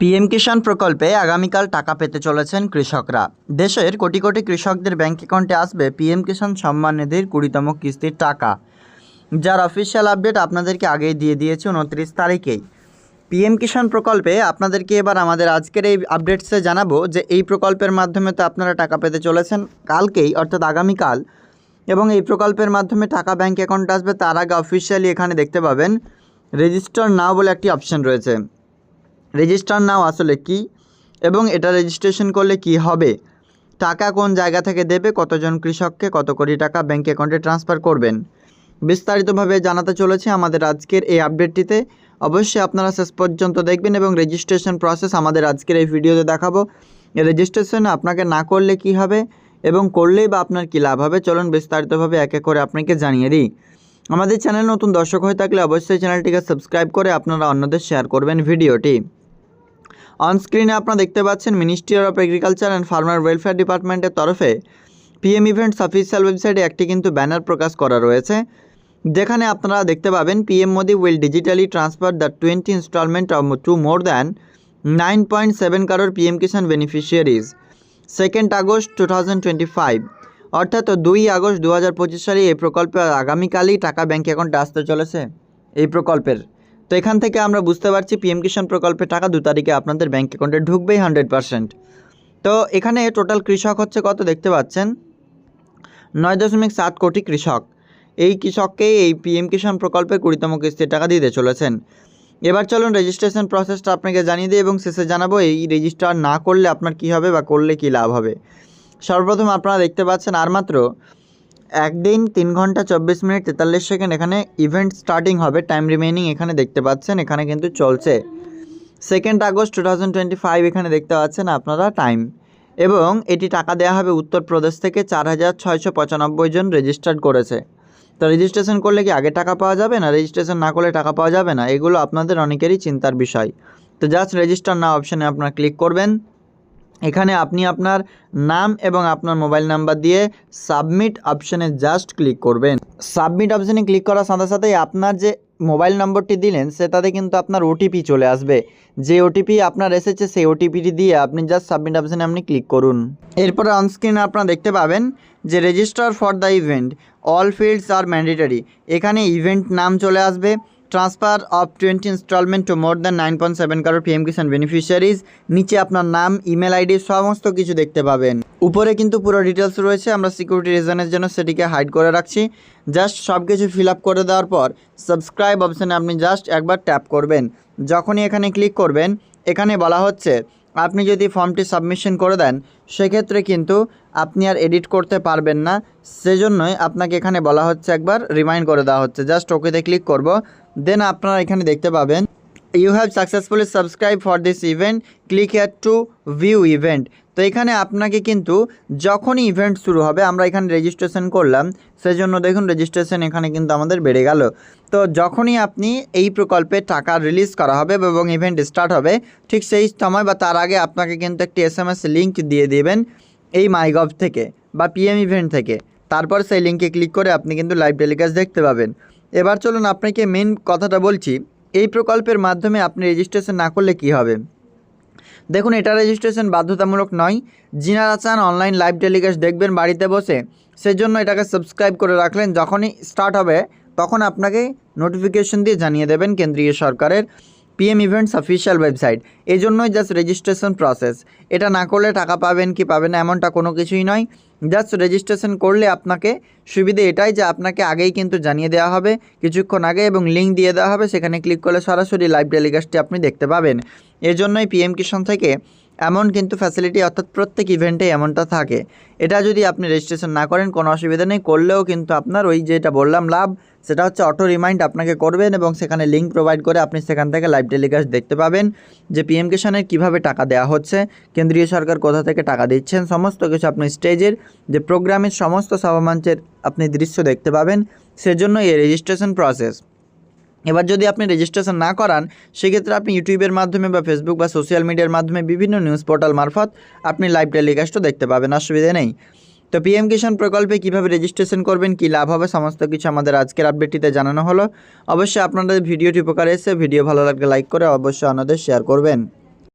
PM কিষাণ প্রকল্পে আগামীকাল টাকা পেতে চলেছেন কৃষকরা। দেশের কোটি কোটি কৃষকদের ব্যাংক অ্যাকাউন্টে আসবে পিএম কিষাণ সম্মান নিধির কুড়িতম কিস্তির টাকা। যার অফিসিয়াল আপডেট আপনাদেরকে আগেই দিয়ে দিয়েছে উনত্রিশ তারিখেই। পিএম কিষাণ প্রকল্পে আপনাদেরকে এবার আমাদের আজকের এই আপডেটসে জানাব যে এই প্রকল্পের মাধ্যমে তো আপনারা টাকা পেতে চলেছেন কালকেই, অর্থাৎ আগামীকাল। এবং এই প্রকল্পের মাধ্যমে টাকা ব্যাংক অ্যাকাউন্টে আসবে তার আগে অফিসিয়ালি এখানে দেখতে পাবেন রেজিস্টার নাও বলে একটি অপশন রয়েছে। রেজিস্টার নাও আসলে কি এবং এটা রেজিস্ট্রেশন করলে কি হবে? টাকা কোন জায়গা থেকে দেবে? কতজন কৃষককে কত কোটি টাকা ব্যাঙ্ক অ্যাকাউন্টে ট্রান্সফার করবেন? বিস্তারিতভাবে জানাতে চলেছে আমাদের আজকের এই আপডেটটিতে অবশ্যই আপনারা শেষ পর্যন্ত দেখবেন এবং রেজিস্ট্রেশন প্রসেস আমাদের আজকের এই ভিডিওতে দেখাবো। রেজিস্ট্রেশন আপনাকে না করলে কি হবে এবং করলেই বা আপনার কী লাভ হবে? চলুন বিস্তারিতভাবে এক এক করে আপনাকে জানিয়ে দিই। আমাদের চ্যানেল নতুন দর্শক হয়ে থাকলে অবশ্যই চ্যানেলটিকে সাবস্ক্রাইব করে আপনারা অন্যদের শেয়ার করবেন ভিডিওটি অন স্ক্রিনে আপনারা দেখতে পাচ্ছেন ministry of agriculture and farmer welfare ডিপার্টমেন্টের তরফে পিএম ইভেন্টস অফিসিয়াল ওয়েবসাইটে একটি কিন্তু ব্যানার প্রকাশ করা রয়েছে। যেখানে আপনারা দেখতে পাবেন PM Modi will digitally transfer the twenty instalment of to more than nine point seven crore PM Kisan beneficiaries second August two thousand twenty five অর্থাৎ দুই আগস্ট দু হাজার পঁচিশ সালে এই প্রকল্পে আগামীকালই টাকা ব্যাঙ্ক অ্যাকাউন্টে আসতে চলেছে। এই প্রকল্পের তো এখান থেকে আমরা বুঝতে পারছি পিএম কিষাণ প্রকল্পে টাকা দু তারিখে আপনাদের ব্যাঙ্ক অ্যাকাউন্টে ঢুকবেই হান্ড্রেড পারসেন্ট তো এখানে টোটাল কৃষক হচ্ছে কত দেখতে পাচ্ছেন? নয় দশমিক সাত কোটি কৃষক। এই কৃষককেই এই পিএম কিষাণ প্রকল্পে কুড়িতম কিস্তির টাকা দিতে চলেছেন। এবার চলুন রেজিস্ট্রেশন প্রসেসটা আপনাকে জানিয়ে দিই এবং শেষে জানাব এই রেজিস্টার না করলে আপনার কি হবে বা করলে কি লাভ হবে। সর্বপ্রথম আপনারা দেখতে পাচ্ছেন আর মাত্র একদিন তিন ঘণ্টা চব্বিশ মিনিট তেতাল্লিশ সেকেন্ড এখানে ইভেন্ট স্টার্টিং হবে টাইম রিমেইনিং এখানে দেখতে পাচ্ছেন, এখানে কিন্তু চলছে। Second August two thousand twenty five এখানে দেখতে পাচ্ছেন আপনারা টাইম এবং এটি টাকা দেওয়া হবে উত্তরপ্রদেশ থেকে চার হাজার ছয়শো পঁচানব্বই জন রেজিস্টার্ড করেছে। তো রেজিস্ট্রেশন করলে কি আগে টাকা পাওয়া যাবে না? রেজিস্ট্রেশন না করলে টাকা পাওয়া যাবে না? এগুলো আপনাদের অনেকেরই চিন্তার বিষয়। তো জাস্ট রেজিস্টার না অপশানে আপনারা ক্লিক করবেন। এখানে আপনি আপনার নাম এবং আপনার মোবাইল নাম্বার দিয়ে সাবমিট অপশানে জাস্ট ক্লিক করবেন। সাবমিট অপশানে ক্লিক করার সাথে সাথেই আপনার যে মোবাইল নম্বরটি দিলেন সেটাতে কিন্তু আপনার ওটিপি চলে আসবে। যে ওটিপি আপনার এসেছে, সেই ওটিপিটি দিয়ে আপনি জাস্ট সাবমিট অপশানে আপনি ক্লিক করুন। এরপরে অনস্ক্রিনে আপনারা দেখতে পাবেন যে register for the event all fields are mandatory এখানে ইভেন্ট নাম চলে আসবে transfer of twenty instalment to more than nine point seven crore PM Kisan beneficiaries নিচে আপনার নাম ইমেল আইডি সমস্ত কিছু দেখতে পাবেন। উপরে কিন্তু পুরো ডিটেলস রয়েছে, আমরা সিকিউরিটি রিজনের জন্য সেটিকে হাইড করে রাখছি। জাস্ট সব কিছু ফিল আপ করে দেওয়ার পর সাবস্ক্রাইব অপশানে আপনি জাস্ট একবার ট্যাপ করবেন। যখনই এখানে ক্লিক করবেন, এখানে বলা হচ্ছে, আপনি যদি ফর্মটি সাবমিশন করে দেন, সেক্ষেত্রে কিন্তু আপনি আর এডিট করতে পারবেন না। সেজন্যই আপনাকে এখানে বলা হচ্ছে একবার রিমাইন্ড করে দেওয়া হচ্ছে। জাস্ট ওকেতে ক্লিক করব। দেন আপনারা এখানে দেখতে পাবেন you have successfully subscribe for this event click here to view event তো এখানে আপনাকে কিন্তু যখনই ইভেন্ট শুরু হবে, আমরা এখানে রেজিস্ট্রেশন করলাম। সেজন্য দেখুন রেজিস্ট্রেশন এখানে কিন্তু আমাদের বেড়ে গেল। তো যখনই আপনি এই প্রকল্পে টাকা রিলিজ করা হবে এবং ইভেন্ট স্টার্ট হবে, ঠিক সেই সময় বা তার আগে আপনাকে কিন্তু একটি এস এম এস লিঙ্ক দিয়ে দেবেন। এই মাইগভ থেকে বা পিএম ইভেন্ট থেকে। তারপর সেই লিঙ্কে ক্লিক করে আপনি কিন্তু লাইভ টেলিকাস্ট দেখতে পাবেন। এবার চলুন আপনাকে মেন কথাটা বলছি, এই প্রকল্পের মাধ্যমে আপনি রেজিস্ট্রেশন না করলে কি হবে? দেখুন, এটা রেজিস্ট্রেশন বাধ্যতামূলক নয়। যিনারা চান অনলাইন লাইভ টেলিকাস্ট দেখবেন বাড়িতে বসে, সেজন্য এটাকে সাবস্ক্রাইব করে রাখলেন। যখনই স্টার্ট হবে, তখন আপনাকে নোটিফিকেশন দিয়ে জানিয়ে দেবেন কেন্দ্রীয় সরকারের। পিএম ইভেন্টস অফিসিয়াল ওয়েবসাইট এই জন্যই জাস্ট রেজিস্ট্রেশন প্রসেস এটা না করলে টাকা পাবেন কি পাবেন না, এমনটা কোনো কিছুই নয়। জাস্ট রেজিস্ট্রেশন করলে আপনাকে সুবিধে এটাই যে আপনাকে আগেই কিন্তু জানিয়ে দেওয়া হবে, কিছুক্ষণ আগে এবং লিঙ্ক দিয়ে দেওয়া হবে, সেখানে ক্লিক করলে সরাসরি লাইভ টেলিকাস্টটি আপনি দেখতে পাবেন। এর জন্যই পিএম কিষণ থেকে এমন কিন্তু ফ্যাসিলিটি অর্থাৎ প্রত্যেক ইভেন্টে এমনটা থাকে। এটা যদি আপনি রেজিস্ট্রেশন না করেন, কোনো অসুবিধা নেই। করলেও কিন্তু আপনার ওই যেটা বললাম লাভ, সেটা হচ্ছে অটো রিমাইন্ড আপনাকে করবেন এবং সেখানে লিঙ্ক প্রোভাইড করে আপনি সেখান থেকে লাইভ টেলিকাস্ট দেখতে পাবেন যে পিএম কিষাণের কীভাবে টাকা দেওয়া হচ্ছে, কেন্দ্রীয় সরকার কোথা থেকে টাকা দিচ্ছেন, সমস্ত কিছু আপনি স্টেজের যে প্রোগ্রামের সমস্ত সভামঞ্চের আপনি দৃশ্য দেখতে পাবেন। সেজন্য এই রেজিস্ট্রেশন প্রসেস এবার যদি আপনি রেজিস্ট্রেশন না করান, সেক্ষেত্রে আপনি ইউটিউবের মাধ্যমে বা ফেসবুক বা সোশ্যাল মিডিয়ার মাধ্যমে বিভিন্ন নিউজ পোর্টাল মারফত আপনি লাইভ টেলিকাস্টও দেখতে পাবেন, অসুবিধে নেই। তো পিএম কিষাণ প্রকল্পে কীভাবে রেজিস্ট্রেশন করবেন, কি লাভ হবে, সমস্ত কিছু আমাদের আজকের আপডেটটিতে জানানো হলো। অবশ্যই আপনাদের ভিডিওটি উপকার এসে ভিডিও ভালো লাগলে লাইক করে অবশ্যই অন্যদের শেয়ার করবেন।